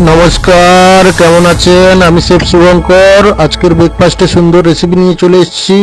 নমস্কার, কেমন আছেন? আমি শেফ শুভঙ্কর। আজকের ব্রেকফাস্টে সুন্দর রেসিপি নিয়ে চলে এসেছি।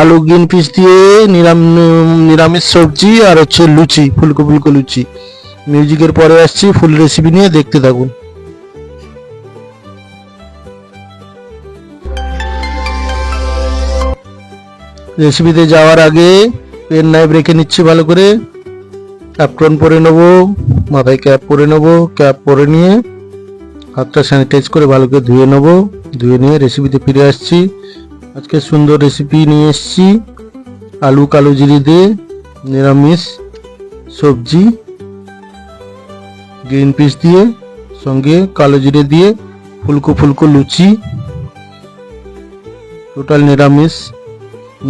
আলু গ্রিন পিস দিয়ে নিরাম নিরামিষ সবজি আর হচ্ছে লুচি ফুলকো ফুলকো লুচি। মিউজিকের পরে আসছি ফুল রেসিপি নিয়ে দেখতে থাকুন। রেসিপিতে যাওয়ার আগে পেন নাইফ রেখে নিচ্ছি ভালো করে। অ্যাপ্রন পরে নেব, মাথায় ক্যাপ পরে নেব ক্যাপ পরে নিয়ে হাতটা স্যানিটাইজ করে ভালো করে ধুয়ে নেব। ধুয়ে নিয়ে রেসিপিতে ফিরে আসছি। আজকে সুন্দর রেসিপি নিয়ে এসেছি। আলু কালো জিরি দিয়ে নিরামিষ সবজি। গ্রিন পিস দিয়ে, সঙ্গে কালো জিরে দিয়ে ফুলকো ফুলকো লুচি। টোটাল নিরামিষ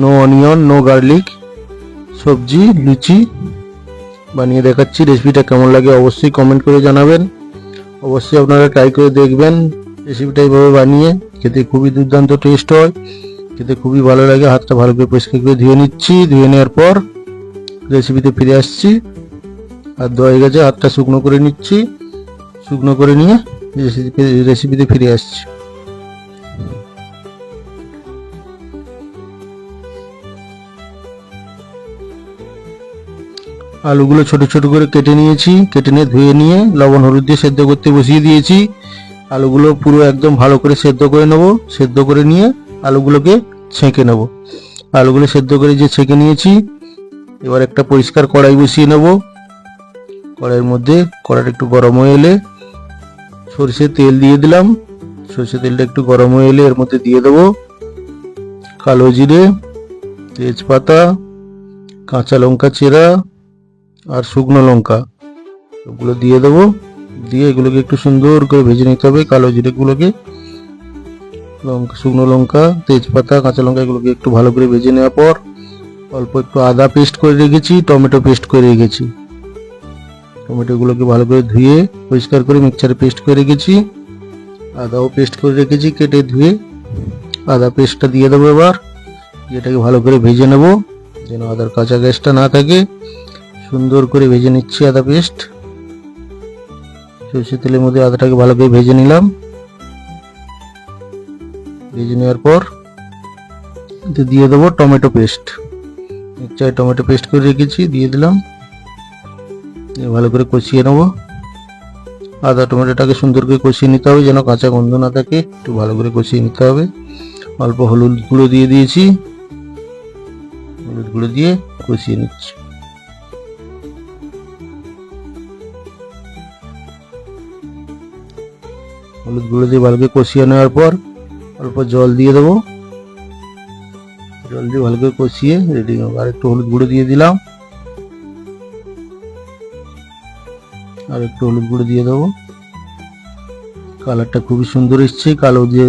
নো অনিয়ন নো গার্লিক সবজি, লুচি। বানিয়ে দেখাচ্ছি। রেসিপিটা কেমন লাগে অবশ্যই কমেন্ট করে জানাবেন। অবশ্যই আপনারা ট্রাই করে দেখবেন রেসিপিটা এইভাবে বানিয়ে, খেতে খুবই দুর্দান্ত টেস্ট হয়, খেতে খুবই ভালো লাগে, হাতটা ভালো করে পরিষ্কার করে ধুয়ে নিচ্ছি, ধুয়ে নেওয়ার পর রেসিপিতে ফিরে আসছি, আর হয়ে গেছে, হাতটা শুকনো করে নিচ্ছি, শুকনো করে নিয়ে রেসিপিতে ফিরে আসছি। আলুগুলো ছোট ছোট করে কেটে নিয়েছি, কেটে নিয়ে ধুয়ে নিয়ে লবণ হলুদ দিয়ে সেদ্ধ করতে বসিয়ে দিয়েছি। আলুগুলো পুরো একদম ভালো করে সেদ্ধ করে নেব, সেদ্ধ করে নিয়ে আলুগুলোকে ছেঁকে নেব। আলুগুলো সেদ্ধ করে যে ছেঁকে নিয়েছি, এবার একটা পরিষ্কার কড়াই বসিয়ে নেব। কড়াইয়ের মধ্যে কড়াইটা একটু গরম হয়ে এলে সরষের তেল দিয়ে দিলাম। সরষের তেলটা একটু গরম হয়ে এলে এর মধ্যে দিয়ে দেবো কালো জিরে, তেজপাতা, কাঁচা লঙ্কা চেরা আর শুকনো লঙ্কা। ওগুলো দিয়ে দেবো। দিয়ে এগুলোকে একটু সুন্দর করে ভেজে নিতে হবে কালো জিরেগুলোকে। লঙ্কা, শুকনো লঙ্কা, তেজপাতা, কাঁচা লঙ্কা এগুলোকে একটু ভালো করে ভেজে নেওয়ার পর অল্প একটু আদা পেস্ট করে রেখেছি, টমেটো পেস্ট করে রেখেছি। টমেটোগুলোকে ভালো করে ধুয়ে পরিষ্কার করে মিক্সচারে পেস্ট করে রেখেছি। আদাও পেস্ট করে রেখেছি কেটে ধুয়ে। আদা পেস্টটা দিয়ে দেবো এবার। এটাকে ভালো করে ভেজে নেব, যেন আদার কাঁচা গ্যাসটা না থাকে। সুন্দর করে ভেজে নিচ্ছি আদা পেস্ট। সরষের তেলের মধ্যে আদাটাকে ভালো করে ভেজে নিলাম। ভেজে নেওয়ার পর দিয়ে দেবো টমেটো পেস্ট। মিক্সচারে টমেটো পেস্ট করে রেখেছি, দিয়ে দিলাম। ভালো করে কষিয়ে নেব। আদা টমেটোটাকে সুন্দর করে কষিয়ে নিতে হবে যেন কাঁচা গন্ধ না থাকে, একটু ভালো করে কষিয়ে নিতে হবে। অল্প হলুদ গুঁড়ো দিয়ে দিয়েছি। হলুদ গুঁড়ো দিয়ে কষিয়ে নিচ্ছি। হলুদ গুঁড়ো দিয়ে ভালো কষিয়ে নেওয়ার পর অল্প জল দিয়ে দেবো জল দিয়ে ভালো করে কষিয়ে রেডি আর একটু হলুদ গুঁড়ো দিয়ে দিলাম আর একটু হলুদ গুঁড়ো দিয়ে দেবো কালারটা খুবই সুন্দর এসছে কালো দিয়ে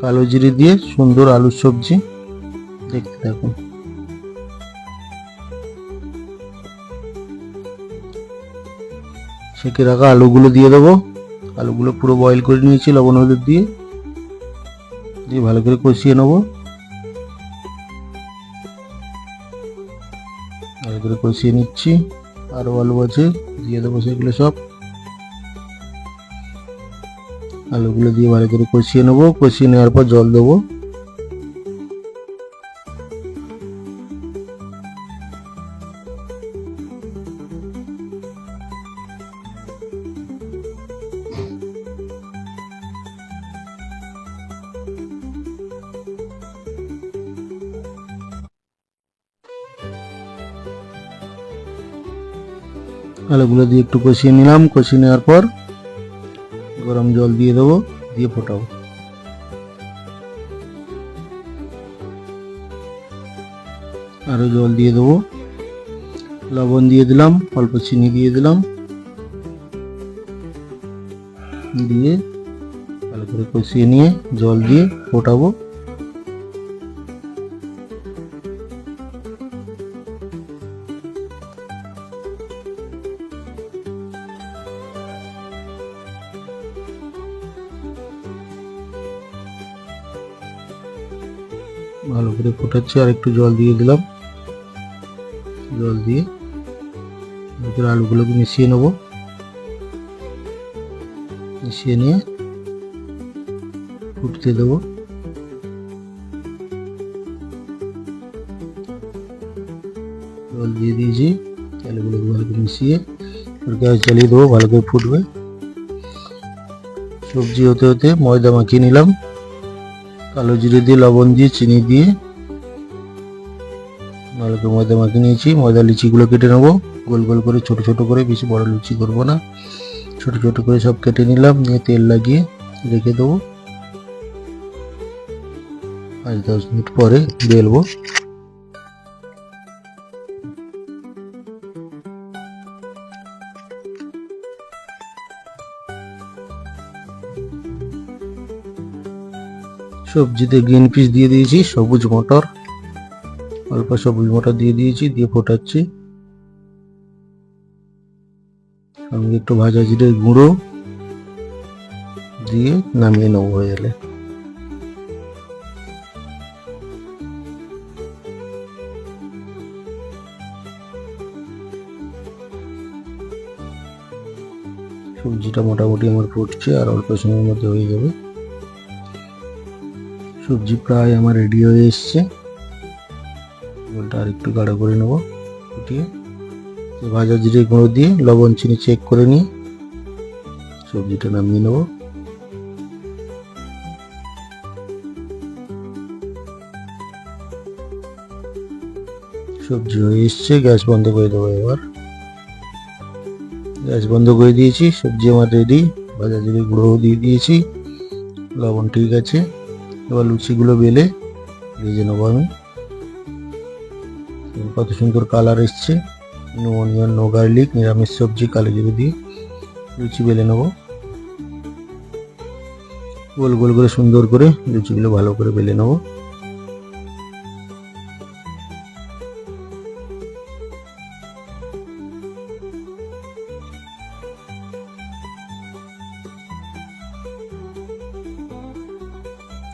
কালো জিরে দিয়ে সুন্দর আলুর সবজি দেখতে থাকুন সেকে রাখা আলুগুলো দিয়ে দেবো আলুগুলো পুরো বয়েল করে নিয়েছি লবণ, হলুদ দিয়ে। দিয়ে ভালো করে কষিয়ে নেব। ভালো করে কষিয়ে নিচ্ছি। আরও আলু আছে, দিয়ে দেবো সেগুলো সব। আলুগুলো দিয়ে ভালো করে কষিয়ে নেব। কষিয়ে নেওয়ার পর জল দেবো। আলুগুলো দিয়ে একটু কষিয়ে নিলাম। কষিয়ে নেওয়ার পর গরম জল দিয়ে দেবো, দিয়ে ফোটাবো। আরও জল দিয়ে দেবো। লবণ দিয়ে দিলাম, অল্প চিনি দিয়ে দিলাম। দিয়ে ভালো করে কষিয়ে নিয়ে জল দিয়ে ফোটাবো। ভালো করে ফোটাচ্ছি, আর একটু জল দিয়ে দিলাম। জল দিয়ে ভিতরে আলুগুলোকে মিশিয়ে নেব। মিশিয়ে নিয়ে ফুটতে দেবো। জল দিয়ে দিয়েছি চালগুলোকে ভালো করে মিশিয়ে আর গ্যাস জ্বালিয়ে দেবো, ভালো করে ফুটবে। সবজি হতে হতে ময়দা মাখিয়ে নিলাম। কালো জিরে দিয়ে লবণ দিয়ে, চিনি দিয়ে ভালো করে ময়দা মাখিয়ে নিয়েছি। ময়দা লুচিগুলো কেটে নেব। গোল গোল করে, ছোট ছোট করে, বেশি বড় লুচি করব না। ছোট ছোট করে সব কেটে নিলাম, নিয়ে তেল লাগিয়ে রেখে দেবো। পাঁচ দশ মিনিট পরে বেলবো সবজিতে গ্রিন পিস দিয়ে দিয়েছি, সবুজ মটর, অল্প সবুজ মটর দিয়ে দিয়েছি, দিয়ে ফোটাচ্ছি। সঙ্গে একটু ভাজা জিরে গুঁড়ো দিয়ে নামিয়ে নেব হয়ে গেলে। সবজিটা মোটামুটি আমার ফুটছে আর অল্প সময়ের মধ্যে হয়ে যাবে। সবজি প্রায় আমার রেডি হয়ে এসছে। ঝোলটা আর একটু গাঢ় করে নেব, ফুটিয়ে। ভাজা জিরে গুঁড়ো দিয়ে লবণ, চিনি চেক করে নিই। সবজিটা নামিয়ে নেব। সবজি হয়ে এসছে, গ্যাস বন্ধ করে দেবো এবার। গ্যাস বন্ধ করে দিয়েছি, সবজি আমার রেডি ভাজা জিরে গুঁড়ো দিয়ে দিয়েছি। লবণ ঠিক আছে। এবার লুচিগুলো বেলে ভেজে নেব আমি। কত সুন্দর কালার এসছে। নো অনিয়ন, নো গার্লিক, নিরামিষ সবজি, কালো জিরে দিয়ে লুচি বেলে নেব। গোল গোল করে সুন্দর করে লুচিগুলো ভালো করে বেলে নেব।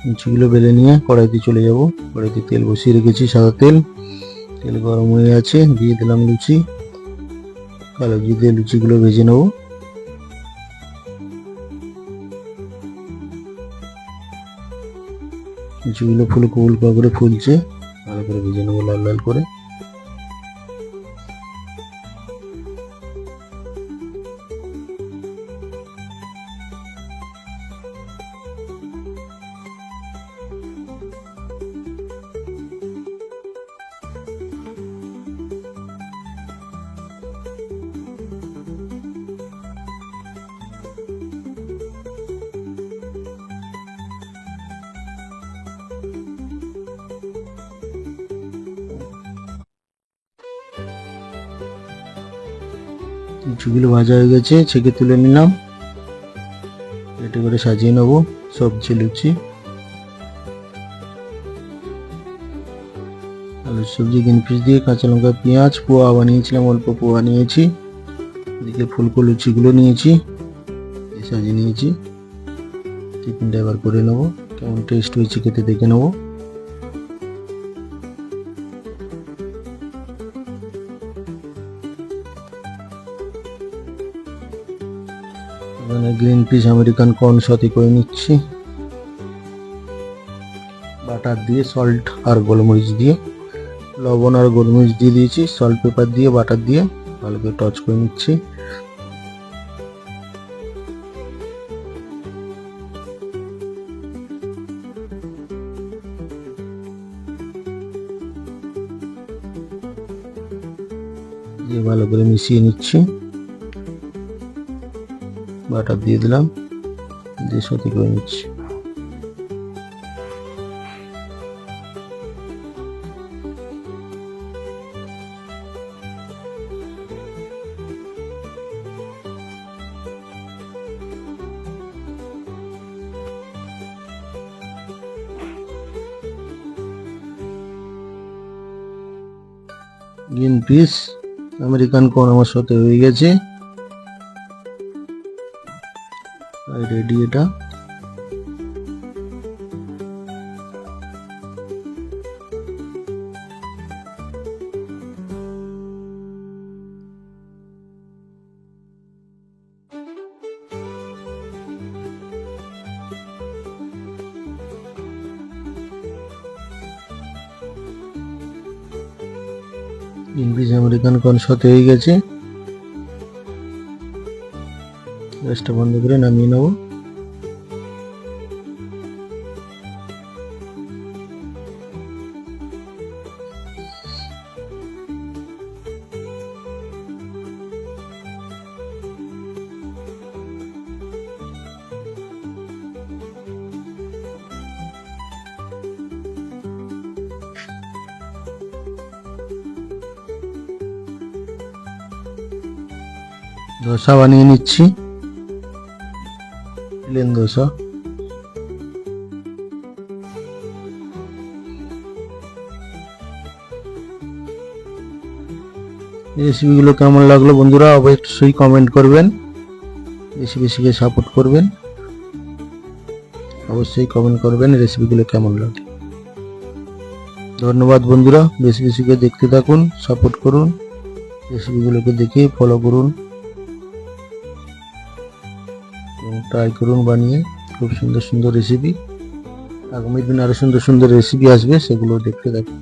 লুচিগুলো বেলে নিয়ে কড়াইতে চলে যাব। কড়াইতে তেল বসিয়ে রেখেছি সাদা তেল। তেল গরম হয়ে আছে দিয়ে দিলাম লুচি। ঘি দিয়ে লুচিগুলো ভেজে নেব। লুচিগুলো ফুলকো ফুলকো করে ফুলছে, ভালো করে ভেজে নেব লাল লাল করে। লুচিগুলো ভাজা হয়ে গেছে, ছেঁকে তুলে নিলাম। এটা করে সাজিয়ে নেব সবজি, লুচি। আলু, সবজি, গ্রিন পিস দিয়ে কাঁচা লঙ্কা, পেঁয়াজ, পোয়া বানিয়েছিলাম, অল্প পোয়া নিয়েছি। এদিকে ফুলকো লুচিগুলো নিয়েছি সাজিয়ে নিয়েছি। টিফিনটা এবার করে নেব। কেমন টেস্ট হয়েছে খেতে দেখে নেব। এখানে গ্রিন পিস আমেরিকান কর্ন সাথে করে নিচ্ছি। বাটার দিয়ে সল্ট আর গোলমরিচ দিয়ে। লবণ আর গোলমরিচ দিয়ে দিয়েছি সল্ট পেপার দিয়ে, বাটার দিয়ে ভালো করে টচ করে নিচ্ছি। দিয়ে ভালো করে মিশিয়ে নিচ্ছি। বাটার দিয়ে দিলাম। দিয়ে সাথে করে নিচ্ছি। গ্রিন পিস আমেরিকান কর্ন আমার সাথে হয়ে গেছে। রেডি এটা। ইংলিশ আমেরিকান কনসার্ট হয়ে গেছে। গ্যাসটা বন্ধ করে নামিয়ে নেব। ধোসা বানিয়ে নিচ্ছি। প্লেন ধোসা রেসিপিগুলো কেমন লাগল বন্ধুরা অবশ্যই কমেন্ট করবেন। বেশি বেশি করে সাপোর্ট করবেন। অবশ্যই কমেন্ট করবেন রেসিপিগুলো কেমন লাগে। ধন্যবাদ বন্ধুরা, বেশি বেশি করে দেখতে থাকুন সাপোর্ট করুন। রেসিপিগুলোকে দেখে ফলো করুন। ট্রাই করুন বানিয়ে, খুব সুন্দর সুন্দর রেসিপি আগামী দিন আরও সুন্দর সুন্দর রেসিপি আসবে, সেগুলো দেখতে থাকুন।